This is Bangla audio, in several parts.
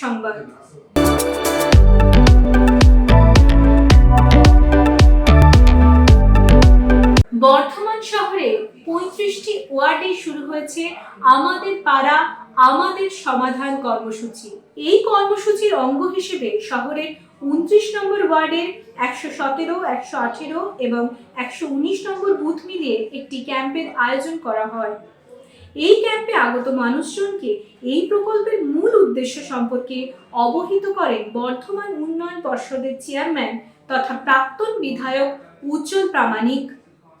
সংবাদ। বর্ধমান শহরে পঁয়ত্রিশটি ওয়ার্ডে শুরু হয়েছে আমাদের পাড়া, আমাদের সমাধান কর্মসূচি। এই কর্মসূচির অঙ্গ হিসেবে শহরের উনত্রিশ নম্বর ওয়ার্ডের একশো সতেরো, একশো আঠেরো এবং একশো উনিশ নম্বর বুথ মিলিয়ে একটি ক্যাম্পের আয়োজন করা হয়। এই ক্যাম্পে আগত মানুষজনকে এই প্রকল্পের মূল উদ্দেশ্য সম্পর্কে অবহিত করেন বর্ধমান উন্নয়ন পর্ষদের চেয়ারম্যান তথা প্রাক্তন বিধায়ক উজ্জ্বল প্রামাণিক।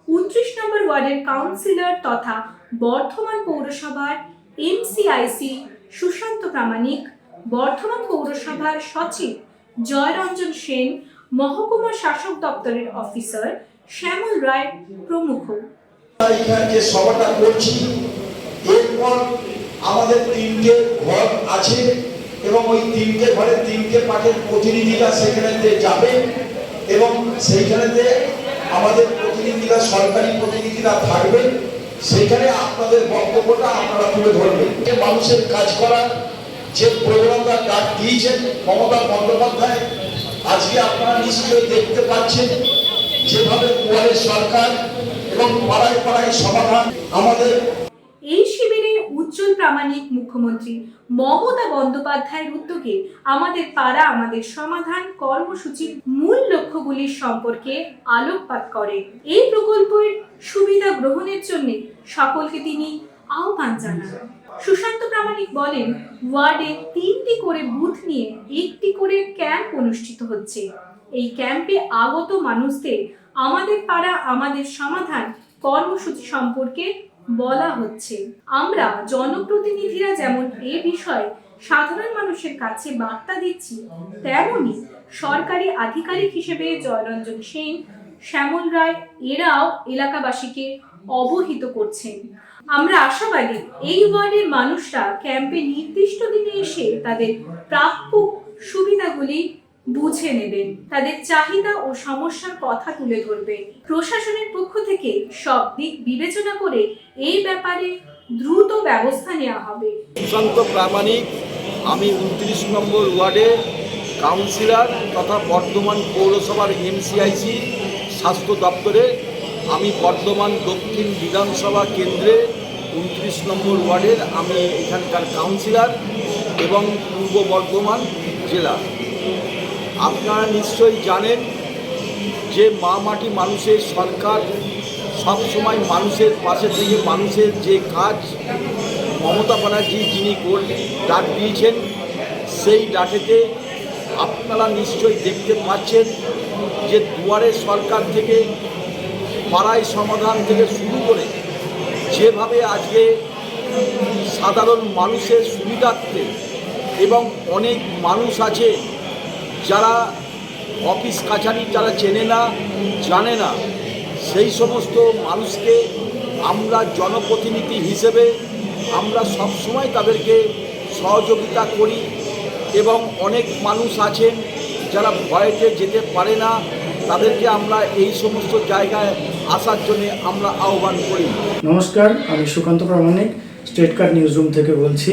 উনত্রিশ নম্বর ওয়ার্ডের কাউন্সিলর তথা বর্ধমান পৌরসভার এমসিআইসি সুশান্ত প্রামাণিক, বর্ধমান পৌরসভার সচিব জয়রঞ্জন সেন, মহকুমা শাসক দপ্তরের অফিসার শ্যামল রায় প্রমুখ। যে সভাটা করছি আমাদের তিনটে ঘর আছে এবং ওই তিনটে ঘরে তিনটে পার্টির প্রতিনিধিরা সেখানেতে যাবে এবং সেইখানেতে আমাদের প্রতিনিধিরা, সরকারি প্রতিনিধিরা থাকবেন সেখানে আপনাদের বক্তব্যটা আপনারা তুলে ধরবেন। যে মানুষের কাজ করার যে প্রবণতা ডাক দিয়েছেন মমতা বন্দ্যোপাধ্যায়, আজকে আপনারা নিশ্চয়ই দেখতে পাচ্ছেন যেভাবে দুয়ারে সরকার এবং পাড়ায় পাড়ায় সমাধান আমাদের এই উজ্জ্বল প্রামাণিক মুখ্যমন্ত্রী মমতা বন্দ্যোপাধ্যায়ের উদ্যোগে আমাদের পাড়া, আমাদের সমাধান কর্মসূচির মূল লক্ষ্যগুলির সম্পর্কে আলোকপাত করে। এই প্রকল্পের সুবিধা গ্রহণের জন্য সকলকে তিনি আহ্বান জানান। সুশান্ত প্রামাণিক বলেন, ওয়ার্ডে তিনটি করে বুথ নিয়ে একটি করে ক্যাম্প অনুষ্ঠিত হচ্ছে। এই ক্যাম্পে আগত মানুষদের আমাদের পাড়া, আমাদের সমাধান কর্মসূচি সম্পর্কে বলা হচ্ছে। আমরা জনপ্রতিনিধিরা যেমন এ বিষয়ে সাধারণ মানুষের কাছে বার্তা দিচ্ছি, তেমনি সরকারি আধিকারিক হিসেবে জয়রঞ্জন সেন, শ্যামল রায়, এরাও এলাকাবাসীকে অবহিত করছেন। আমরা আশাবাদী এই ওয়ার্ডের মানুষরা ক্যাম্পে নির্দিষ্ট দিনে এসে তাদের প্রাপ্য সুবিধাগুলি বুঝে নেবেন তাদের চাহিদা ও সমস্যার কথা তুলে ধরবেন প্রশাসনের পক্ষ থেকে সব দিক বিবেচনা করে এই ব্যাপারে দ্রুত ব্যবস্থা নেওয়া হবে। সুশান্ত প্রামাণিক, আমি উনত্রিশ নম্বর ওয়ার্ডে কাউন্সিলর তথা বর্ধমান পৌরসভার এমসিআইসি স্বাস্থ্য দপ্তরে, আমি বর্ধমান দক্ষিণ বিধানসভা কেন্দ্রে উনত্রিশ নম্বর ওয়ার্ডের আমি এখানকার কাউন্সিলর এবং পূর্ব বর্ধমান জেলা। আপনারা নিশ্চয়ই জানেন যে মা মাটি মানুষের সরকার সবসময় মানুষের পাশে থেকে মানুষের যে কাজ মমতা ব্যানার্জি যিনি গোল ডাক দিয়েছেন, সেই ডাকেতে আপনারা নিশ্চয়ই দেখতে পাচ্ছেন যে দুয়ারে সরকার থেকে, পাড়ায় সমাধান থেকে শুরু করে যেভাবে আজকে সাধারণ মানুষের সুবিধার্থে এবং অনেক মানুষ আছে যারা অফিস কাছারি যারা চেনে না, জানে না, সেই সমস্ত মানুষকে আমরা জনপ্রতিনিধি হিসেবে আমরা সবসময় তাদেরকে সহযোগিতা করি এবং অনেক মানুষ আছেন যারা ভয়েতে যেতে পারে না, তাদেরকে আমরা এই সমস্ত জায়গায় আসার জন্য আমরা আহ্বান করি। নমস্কার, আমি Sukanta Pramanik state card news room থেকে বলছি।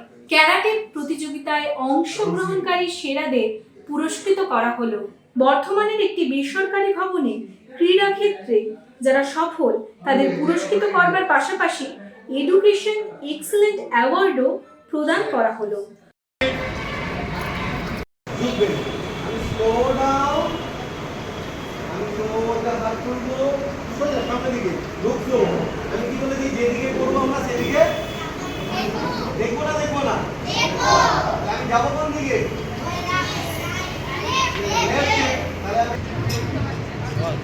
ক্যারাটে প্রতিযোগিতায় অংশগ্রহণকারী সেরাদের পুরস্কৃত করা হলো। বর্ধমানের একটি বেসরকারি ভবনে ক্রীড়া ক্ষেত্রে যারা সফল, তাদের পুরস্কৃত করবার পাশাপাশি এডুকেশন এক্সেলেন্ট অ্যাওয়ার্ডও প্রদান করা হলো। আমি কি যেদিকে করব আমরা, সেদিকে দেখব না দেখব না। আমি যাব কোন দিকে?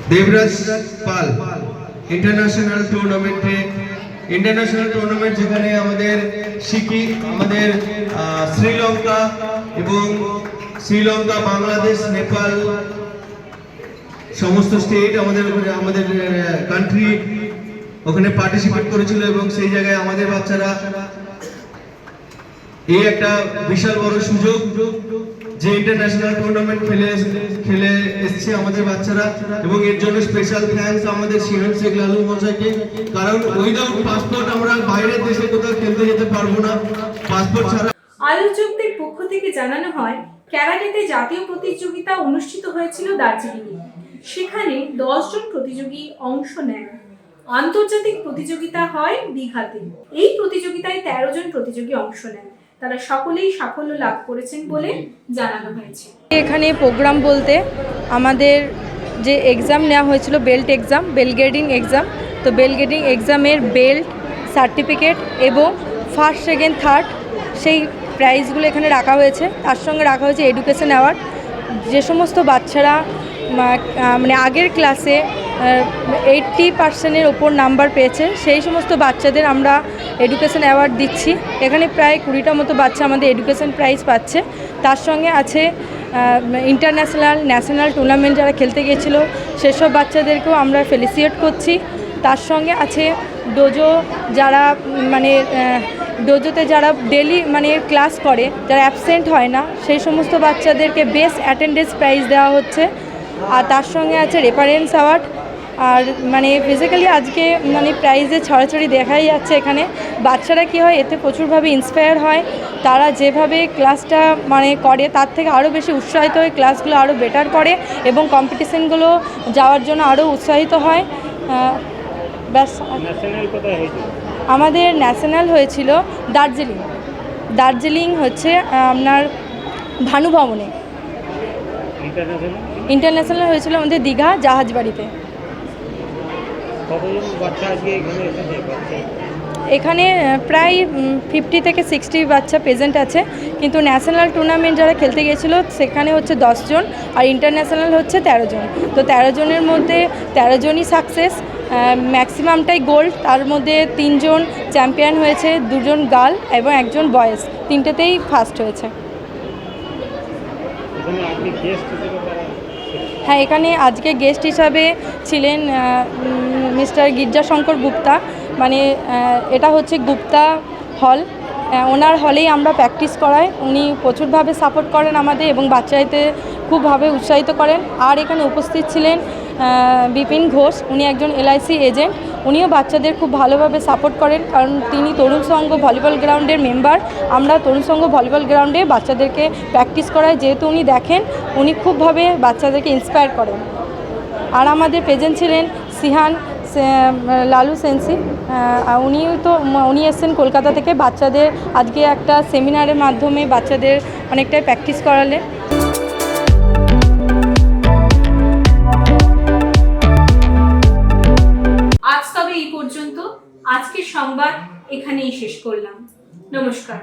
দেবরাজ পাল ইন্টারন্যাশনাল টুর্নামেন্টে ইন্টারন্যাশনাল টুর্নামেন্ট যেখানে আমাদের সিকিম আমাদের আহ, শ্রীলঙ্কা এবং শ্রীলঙ্কা বাংলাদেশ নেপাল সমস্ত স্টেট আমাদের ওখানে আমাদের কান্ট্রি ওখানে পার্টিসিপেট করেছিল এবং সেই জায়গায় আমাদের বাচ্চারা এই একটা বিশাল বড় সুযোগ যে ইন্টারন্যাশনাল টুর্নামেন্ট খেলে খেলে এসছে আমাদের বাচ্চারা এবং এর জন্য স্পেশাল থ্যাঙ্কস আমাদের সিরাজ শেখ লালু মশাইকে। কারণ উইদাউট পাসপোর্ট আমরা বাইরের দেশে কোথাও খেলতে যেতে পারব না। পাসপোর্ট ছাড়া আয়োজকদের পক্ষ থেকে জানানো হয়, ক্যারাটেতে জাতীয় প্রতিযোগিতা অনুষ্ঠিত হয়েছিল দার্জিলিংয়ে। সেখানে জন প্রতিযোগী অংশ নেন। আন্তর্জাতিক প্রতিযোগিতা হয় দীঘাতে। এই প্রতিযোগিতায় তেরো জন প্রতিযোগী অংশ নেন। তারা সকলেই সাফল্য লাভ করেছেন বলে জানানো হয়েছে। এখানে প্রোগ্রাম বলতে আমাদের যে এক্সাম নেওয়া হয়েছিল belt exam belt grading exam তো বেল গ্রেডিং এক্সামের বেল্ট সার্টিফিকেট এবং ফার্স্ট সেকেন্ড থার্ড সেই প্রাইজগুলো এখানে রাখা হয়েছে। তার সঙ্গে রাখা হয়েছে এডুকেশন অ্যাওয়ার্ড যে সমস্ত বাচ্চারা মানে আগের ক্লাসে এইট্টি পার্সেন্টের ওপর নাম্বার পেয়েছে সেই সমস্ত বাচ্চাদের আমরা এডুকেশন অ্যাওয়ার্ড দিচ্ছি। এখানে প্রায় কুড়িটা মতো বাচ্চা আমাদের এডুকেশন প্রাইজ পাচ্ছে। তার সঙ্গে আছে ইন্টারন্যাশনাল ন্যাশনাল টুর্নামেন্ট যারা খেলতে গিয়েছিল, সেসব বাচ্চাদেরকেও আমরা ফেলিসিয়েট করছি। তার সঙ্গে আছে ডোজো যারা মানে ডোজোতে যারা ডেলি মানে ক্লাস করে, যারা অ্যাবসেন্ট হয় না, সেই সমস্ত বাচ্চাদেরকে বেস্ট অ্যাটেন্ডেন্স প্রাইজ দেওয়া হচ্ছে। আর তার সঙ্গে আছে রেফারেন্স অ্যাওয়ার্ড আর মানে ফিজিক্যালি আজকে মানে প্রাইজে ছড়াছড়ি দেখাই যাচ্ছে এখানে বাচ্চারা কি হয় এতে প্রচুরভাবে ইন্সপায়ার হয়। তারা যেভাবে ক্লাসটা মানে করে তার থেকে আরও বেশি উৎসাহিত হয়ে ক্লাসগুলো আরও বেটার করে এবং কম্পিটিশনগুলো যাওয়ার জন্য আরও উৎসাহিত হয়। ব্যাস। আমাদের ন্যাশনাল হয়েছিল দার্জিলিং। দার্জিলিং হচ্ছে আপনার ভানুভবনে ইন্টারন্যাশনাল হয়েছিল আমাদের দীঘা জাহাজবাড়িতে। এখানে প্রায় ফিফটি থেকে সিক্সটি বাচ্চা প্রেজেন্ট আছে। কিন্তু ন্যাশনাল টুর্নামেন্ট যারা খেলতে গিয়েছিল সেখানে হচ্ছে জন আর ইন্টারন্যাশনাল হচ্ছে তেরো জন। তো তেরো জনের মধ্যে তেরো জনই সাকসেস ম্যাক্সিমামটাই গোল্ড তার মধ্যে তিনজন চ্যাম্পিয়ন হয়েছে দুজন গার্ল এবং একজন বয়েজ তিনটেতেই ফার্স্ট হয়েছে। হ্যাঁ এখানে আজকে গেস্ট হিসাবে ছিলেন মিস্টার গির্জাশঙ্কর গুপ্তা। মানে এটা হচ্ছে গুপ্তা হল। ওনার হলেই আমরা প্র্যাকটিস করাই। উনি প্রচুরভাবে সাপোর্ট করেন আমাদের এবং বাচ্চাইতে খুবভাবে উৎসাহিত করেন। আর এখানে উপস্থিত ছিলেন বিপিন ঘোষ। উনি একজন এলআইসি এজেন্ট। উনিও বাচ্চাদের খুব ভালোভাবে সাপোর্ট করেন। কারণ তিনি তরুণ সংঘ ভলিবল গ্রাউন্ডের মেম্বার। আমরা তরুণ সংঘ ভলিবল গ্রাউন্ডে বাচ্চাদেরকে প্র্যাকটিস করাই। যেহেতু উনি দেখেন, উনি খুবভাবে বাচ্চাদেরকে ইন্সপায়ার করেন। আর আমাদের প্রেজেন্ট ছিলেন সিহান লালু সেন্সি। উনিও তো, উনি এসছেন কলকাতা থেকে। বাচ্চাদের, আজকে একটা সেমিনারের মাধ্যমে বাচ্চাদের অনেকটাই প্র্যাকটিস করালেন। আজ তবে এই পর্যন্ত। আজকের সংবাদ এখানেই শেষ করলাম। নমস্কার।